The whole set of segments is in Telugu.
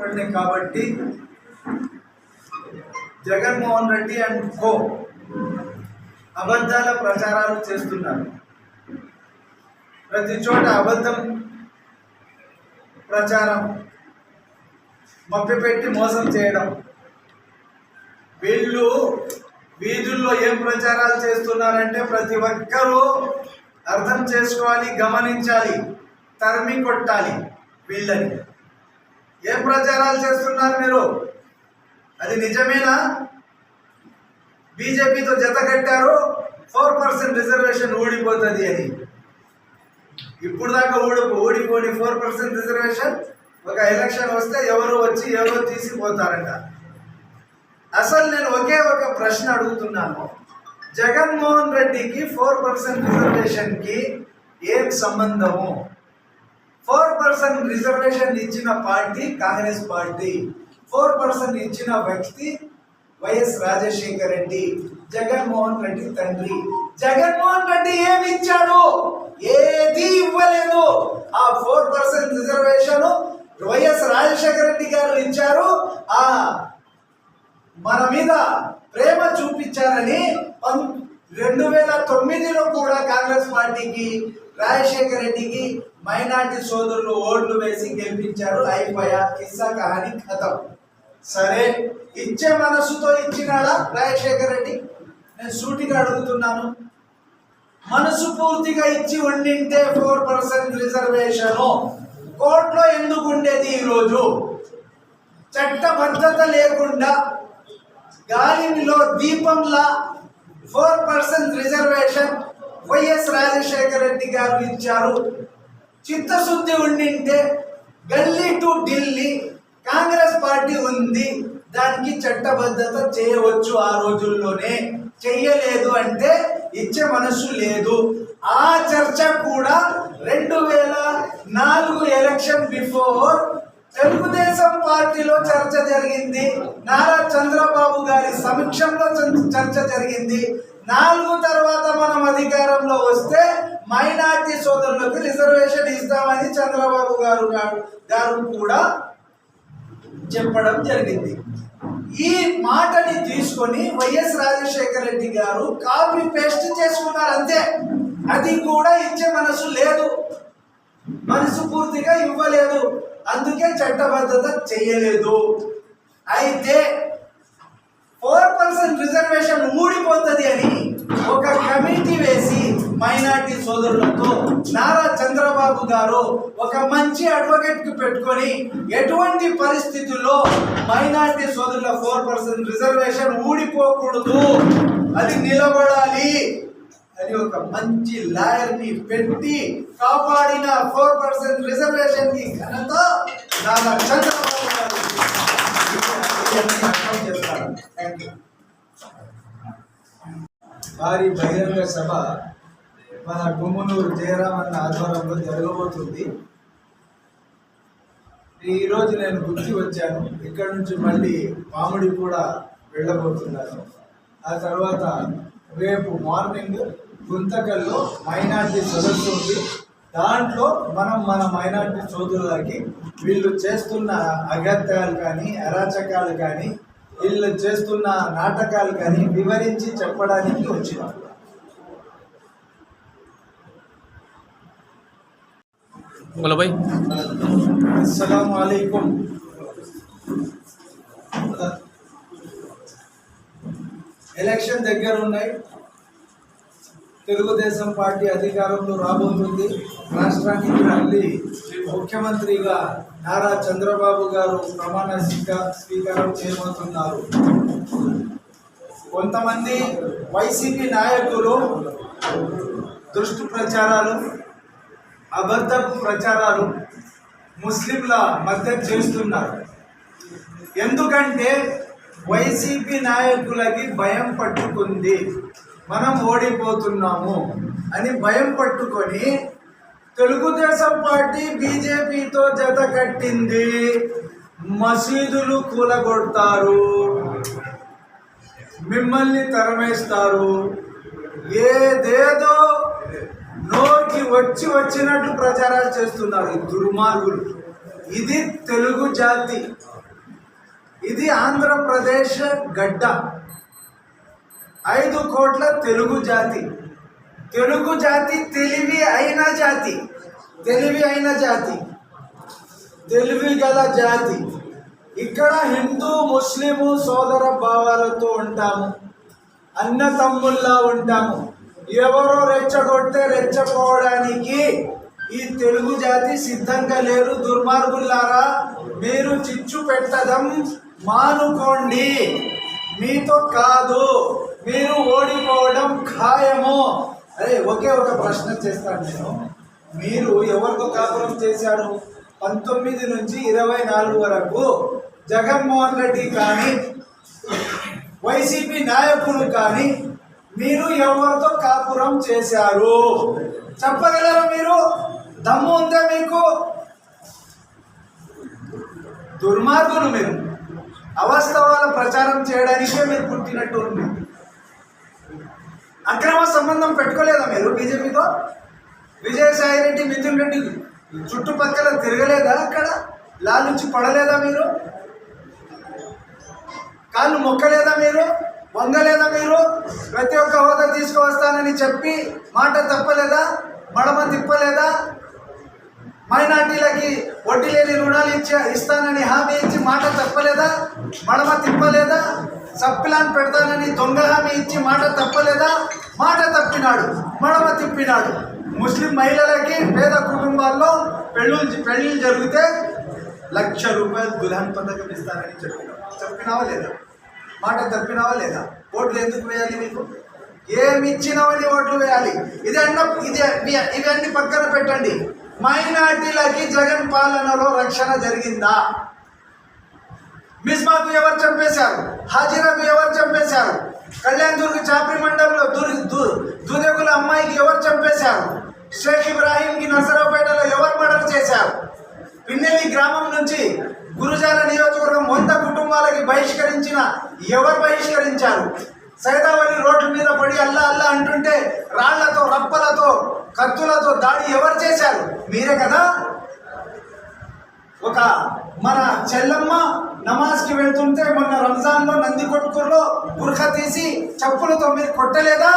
కాబట్టి జగన్మోహన్ రెడ్డి అండ్ కో అబద్ధాల ప్రచారాలు చేస్తున్నారు. ప్రతి చోట అబద్ధం ప్రచారం మభ్యపెట్టి మోసం చేయడం. వీళ్ళు వీధుల్లో ఏం ప్రచారాలు చేస్తున్నారంటే ప్రతి ఒక్కరూ అర్థం చేసుకోవాలి గమనించాలి తరిమి కొట్టాలి వీళ్ళని. ఏం ప్రచారాలు చేస్తున్నారు మీరు. అది నిజమేనా? బీజేపీతో జత కట్టారు ఫోర్ పర్సెంట్ రిజర్వేషన్ ఊడిపోతుంది అని. ఇప్పుడు దాకా ఊడి ఊడిపోని ఫోర్ పర్సెంట్ రిజర్వేషన్ ఒక ఎలక్షన్ వస్తే ఎవరు వచ్చి ఎవరో తీసిపోతారంట. అసలు నేను ఒకే ఒక ప్రశ్న అడుగుతున్నాను. జగన్మోహన్ రెడ్డికి ఫోర్ పర్సెంట్ రిజర్వేషన్కి ఏం సంబంధము? పర్సెంట్ రిజర్వేషన్ ఇచ్చిన party Congress party four percent ఇచ్చిన వ్యక్తి వైఎస్ రాజశేఖర్ రెడ్డి జగన్మోహన్ రెడ్డి తండ్రి. జగన్మోహన్ రెడ్డి ఏమి ఇచ్చాడు ఏది ఇవ్వలేదు. ఆ four percent reservation YS Rajasekhara Reddy garu ఇచ్చారు. ఆ మన మీద ప్రేమ చూపించారని రెండు వేల తొమ్మిదిలో కూడా కాంగ్రెస్ పార్టీకి రాజశేఖర రెడ్డికి మైనార్టీ సోదరులు ఓట్లు వేసి గెలిపించారు. అయిపోయా కిస్సా కహాని కథం. సరే ఇచ్చే మనసుతో ఇచ్చినాడా రాజశేఖర రెడ్డి? నేను సూటిగా అడుగుతున్నాను. మనసు పూర్తిగా ఇచ్చి ఉండింటే ఫోర్ పర్సెంట్ రిజర్వేషన్. కోర్టులో ఎందుకు ఉండేది ఈరోజు? చట్టబద్ధత లేకుండా గాలిలో దీపంలా four percent reservation YS Rajasekhara Reddy garu ఇచ్చారు. చిత్తశుద్ధి ఉండింటే గల్లీ టు ఢిల్లీ కాంగ్రెస్ పార్టీ ఉంది. దానికి చట్టబద్ధత చేయవచ్చు ఆ రోజుల్లోనే. చెయ్యలేదు అంటే ఇచ్చే మనసు లేదు. ఆ చర్చ కూడా రెండు వేల నాలుగు ఎలక్షన్ బిఫోర్ తెలుగుదేశం పార్టీలో చర్చ జరిగింది. నారా చంద్రబాబు గారి సమక్షంలో చ- చర్చ జరిగింది. నాలుగు తర్వాత మనం అధికారంలో వస్తే మైనార్టీ సోదరులకు రిజర్వేషన్ ఇస్తామని చంద్రబాబు గారు గారు- గారు కూడా చెప్పడం జరిగింది. ఈ మాటని తీసుకొని వైఎస్ రాజశేఖర రెడ్డి గారు కాపీ పేస్ట్ చేసుకున్నారు అంతే. అది కూడా ఇచ్చే మనసు లేదు. మనసు పూర్తిగా ఇవ్వలేదు. అందుకే చట్టబద్ధత చేయలేదు. అయితే ఫోర్ పర్సెంట్ రిజర్వేషన్ ఊడిపోతుంది అని ఒక కమిటీ వేసి మైనార్టీ సోదరులతో నారా చంద్రబాబు గారు ఒక మంచి అడ్వకేట్ పెట్టుకొని ఎటువంటి పరిస్థితుల్లో మైనార్టీ సోదరుల ఫోర్ పర్సెంట్ రిజర్వేషన్ ఊడిపోకూడదు. అది నిలబడాలి. అని ఒక మంచి లాయర్ని పెట్టి కాపాడిన ఫోర్ పర్సెంట్ రిజర్వేషన్కి ఘనత నారా చంద్రబాబు బహిరంగ సభ మన గుమ్మనూరు జయరామన్న ఆధ్వర్యంలో జరగబోతుంది. ఈరోజు నేను గుర్తి వచ్చాను ఇక్కడ నుంచి మళ్ళీ మామిడి కూడా వెళ్ళబోతున్నాను ఆ తర్వాత రేపు మార్నింగ్ గుంతకల్లో మైనార్టీ సదస్సు ఉంది. దాంట్లో మనం మన మైనార్టీ సోదరులకి వీళ్ళు చేస్తున్న అగత్యాలు కానీ అరాచకాలు కానీ వీళ్ళు చేస్తున్న నాటకాలు కానీ వివరించి చెప్పడానికి వచ్చిన. అస్సలం అయికం ఎలక్షన్ దగ్గర ఉన్నాయి. తెలుగుదేశం పార్టీ అధికారంలో రాబోతుంది. రాష్ట్రానికి మళ్ళీ ముఖ్యమంత్రిగా నారా చంద్రబాబు గారు ప్రమాణ స్వీకారం చేయబోతున్నారు. కొంతమంది వైసీపీ నాయకులు దుష్టు ప్రచారాలు అబద్ధపు ప్రచారాలు ముస్లింల మధ్య చేస్తున్నారు. ఎందుకంటే వైసీపీ నాయకులకి భయం పట్టుకుంది. మనం ఓడిపోతున్నాము అని భయం పట్టుకొని తెలుగుదేశం పార్టీ బీజేపీతో జత కట్టింది. మసీదులు కూలగొడతారు. మిమ్మల్ని తరమేస్తారు. ఏదేదో నోకి వచ్చి వచ్చినట్టు ప్రచారాలు చేస్తున్నారు దుర్మార్గులు. ఇది తెలుగు జాతి. ఇది ఆంధ్రప్రదేశ్ గడ్డ. ఐదు కోట్ల తెలుగు జాతి. తెలుగు జాతి తెలివి అయిన జాతి. తెలివి అయిన జాతి. తెలివి గల జాతి. ఇక్కడ హిందూ ముస్లిము సోదర భావాలతో ఉంటాము. అన్న తమ్ముల్లా ఉంటాము. ఎవరో రెచ్చగొడితే రెచ్చపోవడానికి ఈ తెలుగు జాతి సిద్ధంగా లేరు. దుర్మార్గులారా మీరు చిచ్చు పెట్టడం మానుకోండి. మీతో కాదు మీరు ఓడిపోవడం ఖాయము. అరే ఒకే ఒక ప్రశ్న చేస్తాను నేను. మీరు ఎవరితో కాపురం చేశారు? పంతొమ్మిది నుంచి ఇరవై నాలుగు వరకు జగన్మోహన్ రెడ్డి కానీ వైసీపీ నాయకులు కానీ మీరు ఎవరితో కాపురం చేశారు? చెప్పగలరా మీరు? దమ్ము ఉందా మీకు? దుర్మార్గులు మీరు. అవాస్తవాల ప్రచారం చేయడానికే మీరు పుట్టినట్టు ఉంది. అక్రమ సంబంధం పెట్టుకోలేదా మీరు బీజేపీతో? విజయసాయి రెడ్డి మిథున్ రెడ్డి చుట్టుపక్కల తిరగలేదా అక్కడ? లాలుచి పడలేదా మీరు? కాళ్ళు మొక్కలేదా మీరు? వంగలేదా మీరు? ప్రతి ఒక్క హోదా తీసుకువస్తానని చెప్పి మాట తప్పలేదా? మడమ తిప్పలేదా? మైనార్టీలకి వడ్డీ లేని రుణాలు ఇచ్చా ఇస్తానని హామీ ఇచ్చి మాట తప్పలేదా? మడమ తిప్పలేదా? సబ్ పెడతానని దొంగ హామీ ఇచ్చి మాట తప్పలేదా? మాట తప్పినాడు మడమ తిప్పినాడు. ముస్లిం మహిళలకి పేద కుటుంబాల్లో పెళ్ళిళ్ళు పెళ్ళిళ్ళు జరిగితే లక్ష రూపాయలు దుల్హన్ పథకం ఇస్తానని చెప్పినావు చెప్పినావా లేదా? మాట తప్పినావా లేదా? ఓట్లు ఎందుకు వేయాలి మీకు? ఏమి ఇచ్చినవని ఓట్లు వేయాలి. ఇది ఇది ఇవన్నీ పక్కన పెట్టండి. మైనార్టీలకి జగన్ పాలనలో రక్షణ జరిగిందా? మిస్మాకు ఎవరు చంపేశారు? హాజీరాకు ఎవరు చంపేశారు? కళ్యాణ్ దుర్గ్ చాపరి మండలంలో దుర్ దు- అమ్మాయికి ఎవరు చంపేశారు? షేక్ ఇబ్రాహీంకి నసరావుపేటలో ఎవరు మర్డర్ చేశారు? పిన్నెల్లి గ్రామం నుంచి గురుజాల నియోజకవర్గం వంద కుటుంబాలకి బహిష్కరించిన ఎవరు బహిష్కరించారు? సైదావళి రోడ్ల మీద పడి అల్లా అల్లా అంటుంటే రాళ్ళతో రప్పలతో కత్తులతో దాడి ఎవరు చేశారు? మీరే కదా? ఒక మన చెల్లమ్మ నమాజ్కి వెళ్తుంటే మొన్న రంజాన్లో నంది కొట్టుకుల్లో బుర్ఖ తీసి చెప్పులతో మీరు కొట్టలేదా?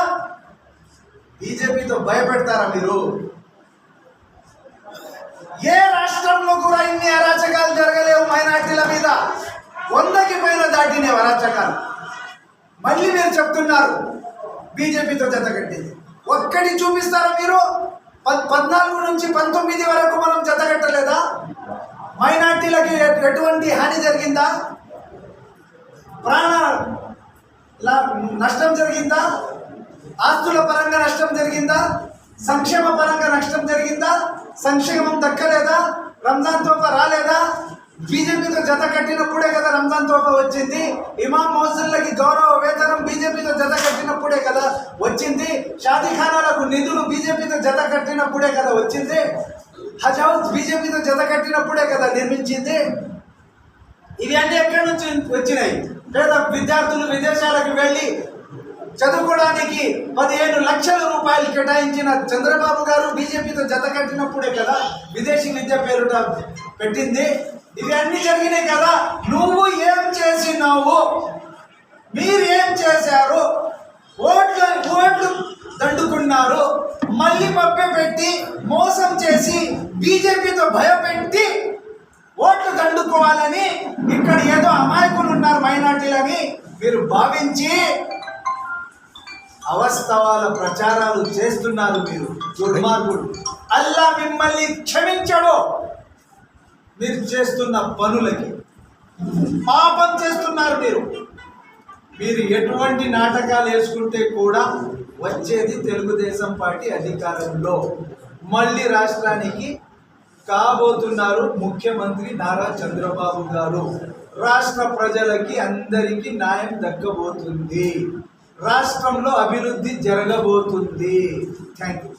బీజేపీతో భయపెడతారా మీరు? ఏ రాష్ట్రంలో కూడా ఇన్ని అరాచకాలు జరగలేవు మైనార్టీల మీద? వందకి పైన దాటినవి అరాచకాలు. మళ్ళీ మీరు చెప్తున్నారు. బీజేపీతో జతగట్టేది ఒక్కటి చూపిస్తారా మీరు? పద్ పద్నాలుగు నుంచి పంతొమ్మిది వరకు మనం జతగట్టలేదా? మైనార్టీలకి ఎటువంటి హాని జరిగిందా? ప్రాణ లా- నష్టం జరిగిందా? ఆస్తుల పరంగా నష్టం జరిగిందా? సంక్షేమ పరంగా నష్టం జరిగిందా? సంక్షేమం దక్కలేదా? రంజాన్ తోప రాలేదా? బీజేపీతో జత కట్టినప్పుడే కదా రంజాన్ తోఫా వచ్చింది. ఇమాం మౌజుల్లకి గౌరవ వేతనం బీజేపీతో జత కట్టినప్పుడే కదా వచ్చింది. షాదీఖానాలకు నిధులు బీజేపీతో జత కట్టినప్పుడే కదా వచ్చింది. హజ్ హౌస్ బీజేపీతో జత కట్టినప్పుడే కదా నిర్మించింది. ఇవి అన్ని ఎక్కడి నుంచి వచ్చినాయి? పేద విద్యార్థులు విదేశాలకు వెళ్ళి చదువుకోవడానికి పదిహేను లక్షల రూపాయలు కేటాయించిన చంద్రబాబు గారు బీజేపీతో జత కట్టినప్పుడే కదా విదేశీ విద్య పేరుట పెట్టింది. ఇవన్నీ జరిగినాయి కదా. నువ్వు ఏం చేసినావు? మీరు ఏం చేశారు? ఓట్లు ఓట్లు దండుకున్నారు. మళ్ళీ మభ్య పెట్టి మోసం చేసి బీజేపీతో భయపెట్టి ఓట్లు దండుకోవాలని ఇక్కడ ఏదో అమాయకులు ఉన్నారు మైనార్టీలని. మీరు భావించి అవస్తవాల ప్రచారాలు చేస్తున్నారు మీరు. దుర్మార్గుడు. అల్లా మిమ్మల్ని క్షమించడు. మీరు చేస్తున్న పనులకి పాపం చేస్తున్నారు మీరు. మీరు ఎటువంటి నాటకాలు వేసుకుంటే కూడా వచ్చేది తెలుగుదేశం పార్టీ అధికారంలో. మళ్ళీ రాష్ట్రానికి కాబోతున్నారు ముఖ్యమంత్రి నారా చంద్రబాబు గారు. రాష్ట్ర ప్రజలకి అందరికీ న్యాయం దక్కబోతుంది. రాష్ట్రంలో అభివృద్ధి జరగబోతుంది. Thank you